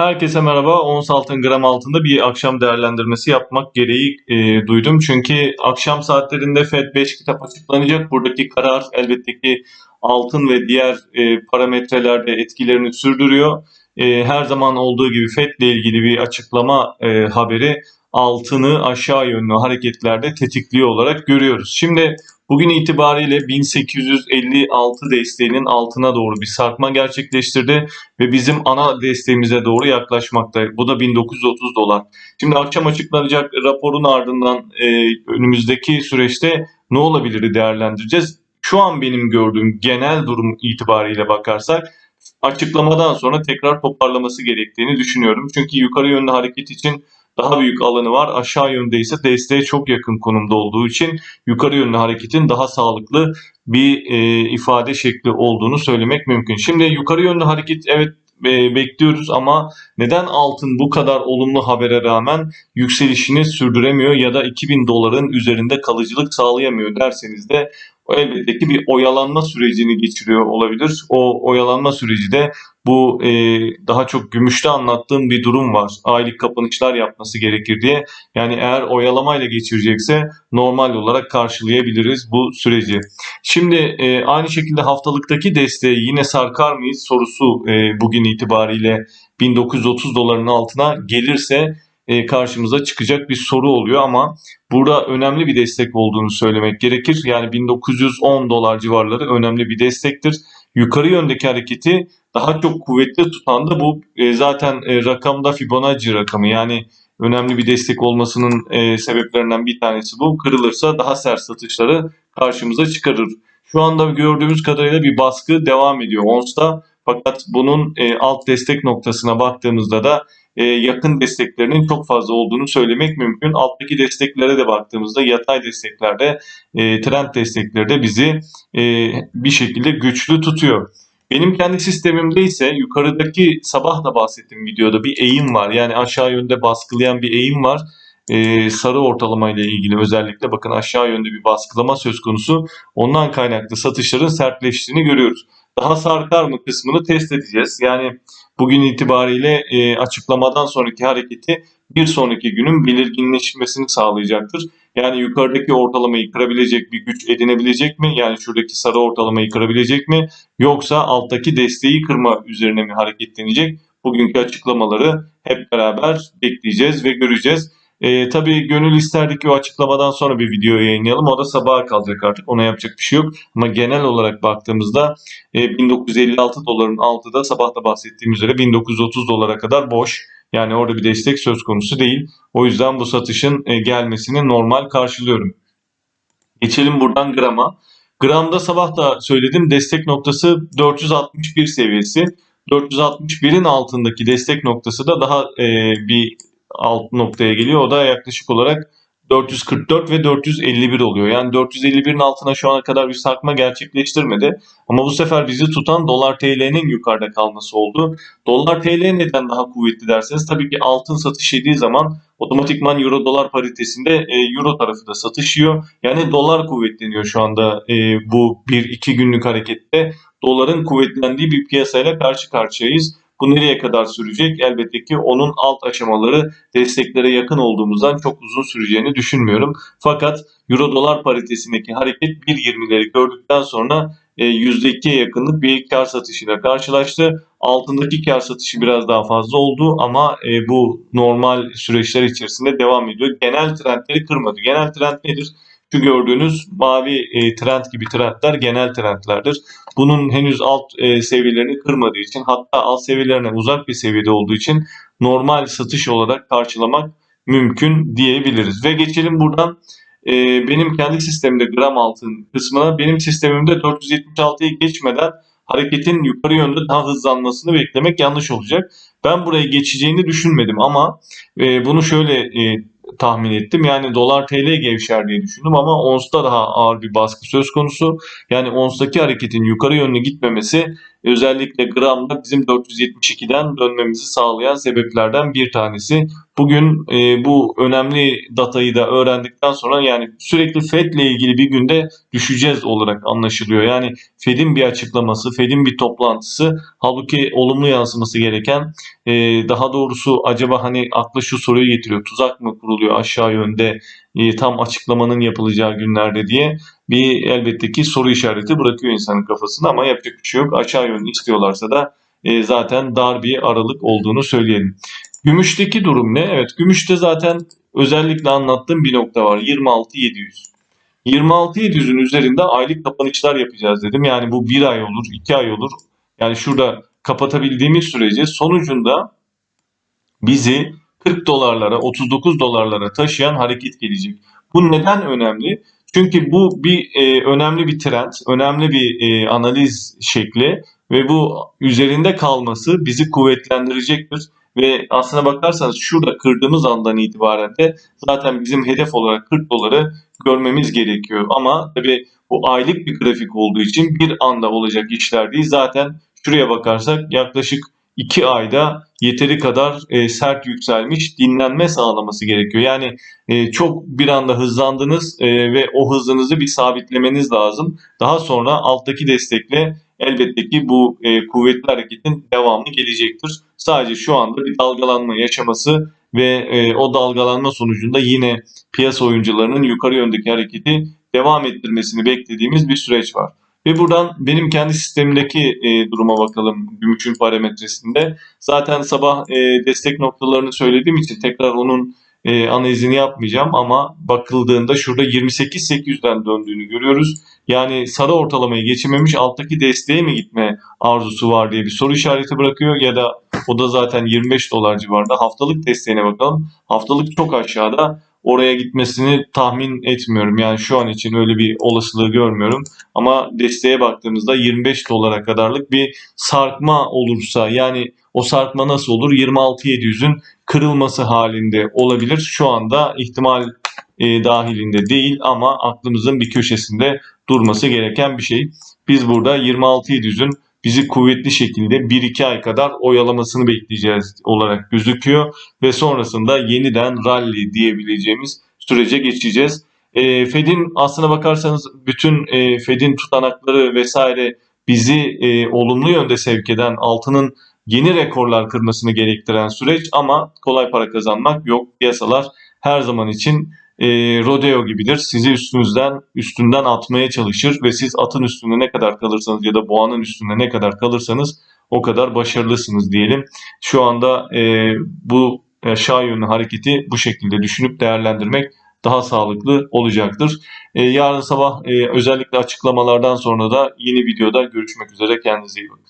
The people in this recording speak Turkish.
Herkese merhaba. Ons altın gram altında bir akşam değerlendirmesi yapmak gereği e, duydum. Çünkü akşam saatlerinde FED 5 kitap açıklanacak. Buradaki karar elbette ki altın ve diğer e, parametrelerde etkilerini sürdürüyor. E, her zaman olduğu gibi FED ile ilgili bir açıklama e, haberi altını aşağı yönlü hareketlerde tetikliyor olarak görüyoruz. Şimdi bugün itibariyle 1856 desteğinin altına doğru bir sarkma gerçekleştirdi ve bizim ana desteğimize doğru yaklaşmakta. Bu da 1930 dolar. Şimdi akşam açıklanacak raporun ardından e, önümüzdeki süreçte ne olabilir değerlendireceğiz. Şu an benim gördüğüm genel durum itibariyle bakarsak açıklamadan sonra tekrar toparlaması gerektiğini düşünüyorum. Çünkü yukarı yönlü hareket için daha büyük alanı var. Aşağı yönde ise desteğe çok yakın konumda olduğu için yukarı yönlü hareketin daha sağlıklı bir e, ifade şekli olduğunu söylemek mümkün. Şimdi yukarı yönlü hareket evet e, bekliyoruz ama neden altın bu kadar olumlu habere rağmen yükselişini sürdüremiyor ya da 2000 doların üzerinde kalıcılık sağlayamıyor derseniz de o elbette ki bir oyalanma sürecini geçiriyor olabilir. O oyalanma süreci de bu e, daha çok gümüşte anlattığım bir durum var. Aylık kapanışlar yapması gerekir diye. Yani eğer oyalamayla geçirecekse normal olarak karşılayabiliriz bu süreci. Şimdi e, aynı şekilde haftalıktaki desteği yine sarkar mıyız sorusu e, bugün itibariyle 1930 doların altına gelirse karşımıza çıkacak bir soru oluyor ama burada önemli bir destek olduğunu söylemek gerekir. Yani 1910 dolar civarları önemli bir destektir. Yukarı yöndeki hareketi daha çok kuvvetli tutan da bu e, zaten e, rakamda Fibonacci rakamı yani önemli bir destek olmasının e, sebeplerinden bir tanesi bu. Kırılırsa daha sert satışları karşımıza çıkarır. Şu anda gördüğümüz kadarıyla bir baskı devam ediyor ONS'ta. Fakat bunun e, alt destek noktasına baktığımızda da e, yakın desteklerinin çok fazla olduğunu söylemek mümkün. Alttaki desteklere de baktığımızda yatay desteklerde, e, trend destekleri de bizi e, bir şekilde güçlü tutuyor. Benim kendi sistemimde ise yukarıdaki sabah da bahsettiğim videoda bir eğim var. Yani aşağı yönde baskılayan bir eğim var. Ee, sarı ortalama ile ilgili özellikle bakın aşağı yönde bir baskılama söz konusu. Ondan kaynaklı satışların sertleştiğini görüyoruz. Daha sarkar mı kısmını test edeceğiz. Yani bugün itibariyle e, açıklamadan sonraki hareketi bir sonraki günün belirginleşmesini sağlayacaktır. Yani yukarıdaki ortalamayı kırabilecek bir güç edinebilecek mi? Yani şuradaki sarı ortalamayı kırabilecek mi? Yoksa alttaki desteği kırma üzerine mi hareketlenecek? Bugünkü açıklamaları hep beraber bekleyeceğiz ve göreceğiz. E, tabii gönül isterdi ki o açıklamadan sonra bir video yayınlayalım. O da sabaha kalacak artık. Ona yapacak bir şey yok. Ama genel olarak baktığımızda e, 1956 doların altı da sabah da bahsettiğim üzere 1930 dolara kadar boş. Yani orada bir destek söz konusu değil. O yüzden bu satışın e, gelmesini normal karşılıyorum. Geçelim buradan grama. Gramda sabah da söyledim destek noktası 461 seviyesi. 461'in altındaki destek noktası da daha e, bir alt noktaya geliyor. O da yaklaşık olarak 444 ve 451 oluyor. Yani 451'in altına şu ana kadar bir sarkma gerçekleştirmedi. Ama bu sefer bizi tutan dolar TL'nin yukarıda kalması oldu. Dolar TL neden daha kuvvetli derseniz tabii ki altın satış yediği zaman otomatikman euro dolar paritesinde e, euro tarafı da satışıyor. Yani dolar kuvvetleniyor şu anda e, bu 1-2 günlük harekette. Doların kuvvetlendiği bir piyasayla karşı karşıyayız. Bu nereye kadar sürecek? Elbette ki onun alt aşamaları desteklere yakın olduğumuzdan çok uzun süreceğini düşünmüyorum. Fakat Euro dolar paritesindeki hareket 1.20'leri gördükten sonra %2'ye yakınlık bir kar satışıyla karşılaştı. Altındaki kar satışı biraz daha fazla oldu ama e, bu normal süreçler içerisinde devam ediyor. Genel trendleri kırmadı. Genel trend nedir? Şu gördüğünüz mavi e, trend gibi trendler genel trendlerdir. Bunun henüz alt e, seviyelerini kırmadığı için hatta alt seviyelerine uzak bir seviyede olduğu için normal satış olarak karşılamak mümkün diyebiliriz. Ve geçelim buradan e, benim kendi sistemimde gram altın kısmına. Benim sistemimde 476'yı geçmeden hareketin yukarı yönde daha hızlanmasını beklemek yanlış olacak. Ben buraya geçeceğini düşünmedim ama e, bunu şöyle e, tahmin ettim. Yani dolar TL gevşer diye düşündüm ama onsta daha ağır bir baskı söz konusu. Yani onstaki hareketin yukarı yönlü gitmemesi özellikle gramda bizim 472'den dönmemizi sağlayan sebeplerden bir tanesi. Bugün e, bu önemli datayı da öğrendikten sonra yani sürekli FED ile ilgili bir günde düşeceğiz olarak anlaşılıyor. Yani Fed'in bir açıklaması, Fed'in bir toplantısı halbuki olumlu yansıması gereken e, daha doğrusu acaba hani akla şu soruyu getiriyor. Tuzak mı kuruluyor aşağı yönde e, tam açıklamanın yapılacağı günlerde diye bir elbette ki soru işareti bırakıyor insanın kafasında ama yapacak bir şey yok. Aşağı yönlü istiyorlarsa da e, zaten dar bir aralık olduğunu söyleyelim. Gümüşteki durum ne? Evet gümüşte zaten özellikle anlattığım bir nokta var. 26.700. 26.700'ün üzerinde aylık kapanışlar yapacağız dedim. Yani bu bir ay olur, iki ay olur. Yani şurada kapatabildiğimiz sürece sonucunda bizi 40 dolarlara, 39 dolarlara taşıyan hareket gelecek. Bu neden önemli? Çünkü bu bir e, önemli bir trend, önemli bir e, analiz şekli ve bu üzerinde kalması bizi kuvvetlendirecektir. Ve aslına bakarsanız şurada kırdığımız andan itibaren de zaten bizim hedef olarak 40 doları görmemiz gerekiyor. Ama tabii bu aylık bir grafik olduğu için bir anda olacak işler değil. Zaten şuraya bakarsak yaklaşık 2 ayda yeteri kadar e, sert yükselmiş dinlenme sağlaması gerekiyor. Yani e, çok bir anda hızlandınız e, ve o hızınızı bir sabitlemeniz lazım. Daha sonra alttaki destekle elbette ki bu e, kuvvetli hareketin devamı gelecektir. Sadece şu anda bir dalgalanma yaşaması ve e, o dalgalanma sonucunda yine piyasa oyuncularının yukarı yöndeki hareketi devam ettirmesini beklediğimiz bir süreç var. Ve buradan benim kendi sistemimdeki e, duruma bakalım gümüşün parametresinde. Zaten sabah e, destek noktalarını söylediğim için tekrar onun e, analizini yapmayacağım ama bakıldığında şurada 28.800'den döndüğünü görüyoruz. Yani sarı ortalamayı geçememiş alttaki desteğe mi gitme arzusu var diye bir soru işareti bırakıyor ya da o da zaten 25 dolar civarında. Haftalık desteğine bakalım. Haftalık çok aşağıda. Oraya gitmesini tahmin etmiyorum. Yani şu an için öyle bir olasılığı görmüyorum. Ama desteğe baktığımızda 25 dolara kadarlık bir sarkma olursa yani o sarkma nasıl olur? 26.700'ün kırılması halinde olabilir. Şu anda ihtimal e, dahilinde değil ama aklımızın bir köşesinde durması gereken bir şey. Biz burada 26.700'ün bizi kuvvetli şekilde 1-2 ay kadar oyalamasını bekleyeceğiz olarak gözüküyor ve sonrasında yeniden rally diyebileceğimiz sürece geçeceğiz. E, Fed'in aslına bakarsanız bütün e, Fed'in tutanakları vesaire bizi e, olumlu yönde sevk eden altının yeni rekorlar kırmasını gerektiren süreç ama kolay para kazanmak yok. Piyasalar her zaman için e, rodeo gibidir. Sizi üstünüzden üstünden atmaya çalışır ve siz atın üstünde ne kadar kalırsanız ya da boğanın üstünde ne kadar kalırsanız o kadar başarılısınız diyelim. Şu anda e, bu aşağı yönlü hareketi bu şekilde düşünüp değerlendirmek daha sağlıklı olacaktır. E, yarın sabah e, özellikle açıklamalardan sonra da yeni videoda görüşmek üzere. Kendinize iyi bakın.